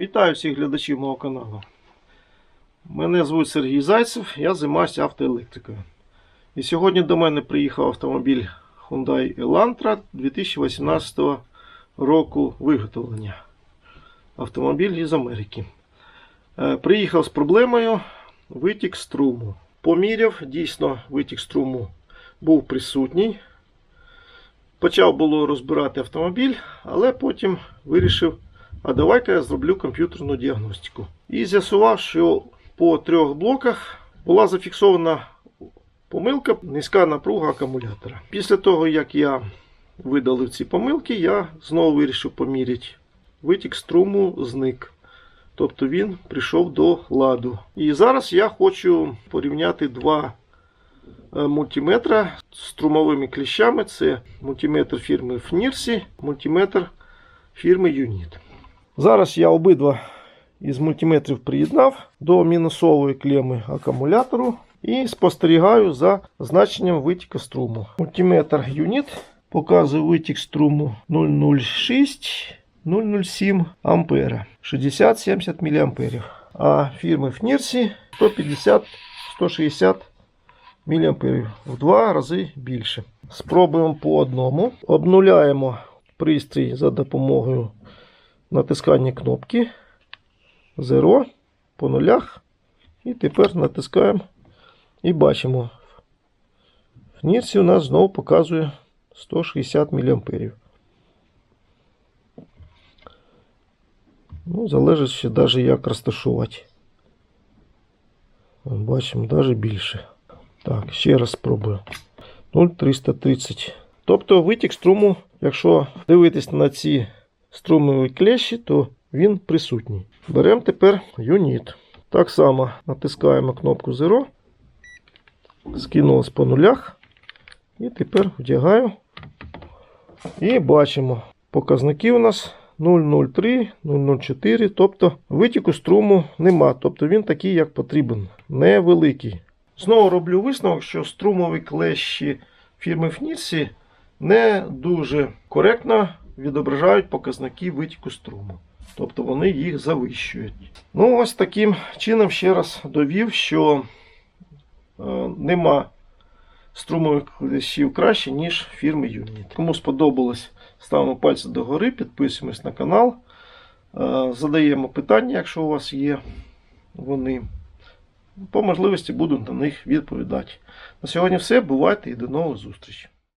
Вітаю всіх глядачів мого каналу. Мене звуть Сергій Зайцев, я займаюся автоелектрикою. І сьогодні до мене приїхав автомобіль Hyundai Elantra 2018 року виготовлення. Автомобіль із Америки. Е, Приїхав з проблемою витік струму. Поміряв, дійсно, витік струму був присутній. Почав було розбирати автомобіль, але потім вирішив а давай-ка я зроблю комп'ютерну діагностику. І з'ясував, що по трьох блоках була зафіксована помилка низька напруга акумулятора. Після того, як я видалив ці помилки, я знову вирішив поміряти. Витік струму зник. Тобто він прийшов до ладу. І зараз я хочу порівняти два е, мультиметра з струмовими кліщами. Це мультиметр фірми FNIRSI, мультиметр фірми Unit. Зараз я обидва із мультиметрів приєднав до мінусової клеми акумулятору і спостерігаю за значенням витіка струму. Мультиметр Unit показує витік струму 006 007 ампера 60-70 мА. А фірми FNIRSI 150-160 мА в два рази більше. Спробуємо по одному. Обнуляємо пристрій за допомогою натискання кнопки 0 по нулях. І тепер натискаємо і бачимо. В нірці у нас знову показує 160 мА. Ну, залежить ще навіть як розташувати. Бачимо навіть більше. Так, ще раз спробую. 0,330. Тобто витік струму, якщо дивитись на ці струмові клещі, то він присутній. Беремо тепер юніт. Так само натискаємо кнопку 0. Скинулось по нулях. І тепер вдягаю. І бачимо. Показники у нас 0,03, 0,04. Тобто витіку струму нема. Тобто він такий, як потрібен. Невеликий. Знову роблю висновок, що струмові клещі фірми FNIRSI не дуже коректно відображають показники витіку струму. Тобто вони їх завищують. Ну, ось таким чином ще раз довів, що е, нема струмових клещів краще, ніж фірми Unit. Кому сподобалось, ставимо пальці догори, підписуємось на канал, е, задаємо питання, якщо у вас є вони. По можливості буду на них відповідати. На сьогодні все. Бувайте і до нових зустрічей.